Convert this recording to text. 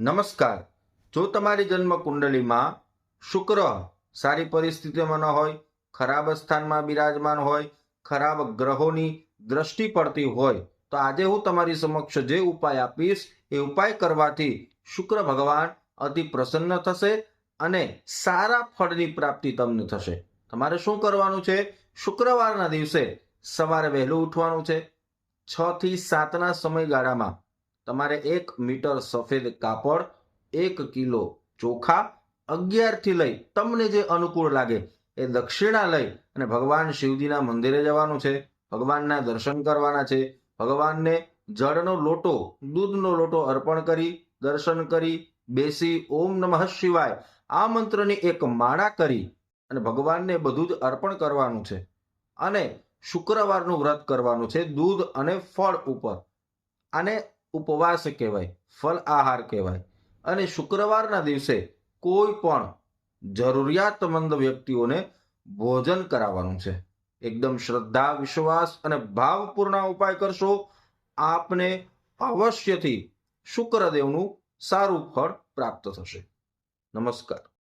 નમસ્કાર. જો તમારી જન્મ કુંડલીમાં શુક્ર સારી પરિસ્થિતિમાં ન હોય, ખરાબ સ્થાનમાં બિરાજમાન હોય, ખરાબ ગ્રહોની દ્રષ્ટિ પડતી હોય, તો આજે હું તમારી સમક્ષ જે ઉપાય આપીશ, એ ઉપાય કરવાથી શુક્ર ભગવાન અતિ પ્રસન્ન થશે અને સારા ફળની પ્રાપ્તિ તમને થશે. તમારે શું કરવાનું છે? શુક્રવારના દિવસે સવારે વહેલું ઉઠવાનું છે. છ થી સાતના સમયગાળામાં તમારે એક મીટર સફેદ કાપડ, એક કિલો ચોખા અગિયારથી લઈ તમને જે અનુકૂળ લાગે એ દક્ષિણા લઈ અને ભગવાન શિવજીના મંદિરે જવાનું છે, ભગવાનના દર્શન કરવાના છે, ભગવાનને જળનો લોટો, દૂધનો લોટો અર્પણ કરી, દર્શન કરી, બેસી ઓમ નમઃ શિવાય, આ મંત્રની એક માળા કરી અને ભગવાનને બધું જ અર્પણ કરવાનું છે. અને શુક્રવારનું વ્રત કરવાનું છે, દૂધ અને ફળ ઉપર. આને ઉપવાસ કહેવાય ફલ આહાર કહેવાય. અને શુક્રવારના દિવસે કોઈ પણ જરૂરિયાતમંદ વ્યક્તિઓને ભોજન કરાવવાનું છે. એકદમ શ્રદ્ધા, વિશ્વાસ અને ભાવપૂર્ણ ઉપાય કરશો, આપને અવશ્યથી શુક્રદેવનું સારું ફળ પ્રાપ્ત થશે. નમસ્કાર.